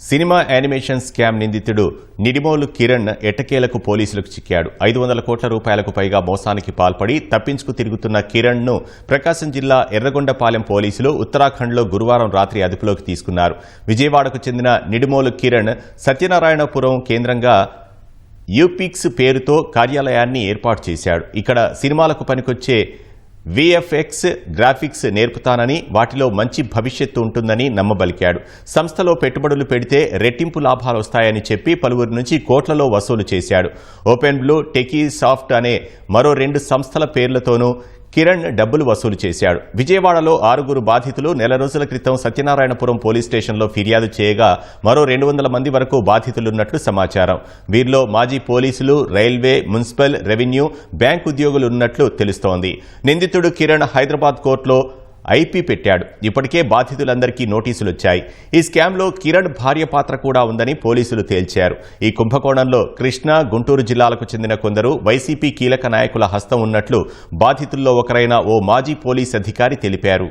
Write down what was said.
Cinema animation scam నిందితుడు నిడిమోలు కిరణ్ ఎటకేలకు పోలీసులకు చిక్కాడు. ఐదు వందల కోట్ల రూపాయలకు పైగా మోసానికి పాల్పడి తప్పించుకు తిరుగుతున్న కిరణ్ను ప్రకాశం జిల్లా ఎర్రగొండపాలెం పోలీసులు ఉత్తరాఖండ్లో గురువారం రాత్రి అదుపులోకి తీసుకున్నారు. విజయవాడకు చెందిన నిడిమోలు కిరణ్ సత్యనారాయణపురం కేంద్రంగా యూపిక్స్ పేరుతో కార్యాలయాన్ని ఏర్పాటు చేశాడు. ఇక్కడ సినిమాలకు పనికొచ్చే విఎఫ్ఎక్స్ గ్రాఫిక్స్ నేర్పుతానని వాటిలో మంచి భవిష్యత్తు ఉంటుందని నమ్మబలికాడు. సంస్థలో పెట్టుబడులు పెడితే రెట్టింపు లాభాలు వస్తాయని చెప్పి పలువురి నుంచి కోట్లలో వసూలు చేశాడు. ఓపెన్ బ్లూ టెకీ సాఫ్ట్ అనే మరో రెండు సంస్థల పేర్లతోనూ కిరణ్ డబ్బులు వసూలు చేశాడు. విజయవాడలో ఆరుగురు బాధితులు నెల రోజుల క్రితం సత్యనారాయణపురం పోలీస్ స్టేషన్లో ఫిర్యాదు చేయగా మరో రెండు వందల మంది వరకు బాధితులున్నట్లు సమాచారం. వీరిలో మాజీ పోలీసులు రైల్వే మున్సిపల్ రెవెన్యూ బ్యాంక్ ఉద్యోగులు ఉన్నట్లు తెలుస్తోంది. నిందితుడు కిరణ్ హైదరాబాద్ కోర్టులో ఐపీ పెట్టాడు. ఇప్పటికే బాధితులందరికీ నోటీసులు వచ్చాయి ఈ స్కామ్లో కిరణ్ భార్య పాత్ర కూడా ఉందని పోలీసులు తేల్చారు. ఈ కుంభకోణంలో కృష్ణా గుంటూరు జిల్లాలకు చెందిన కొందరు వైసీపీ కీలక నాయకుల హస్తం ఉన్నట్లు బాధితుల్లో ఒకరైన ఓ మాజీ పోలీస్ అధికారి తెలిపారు.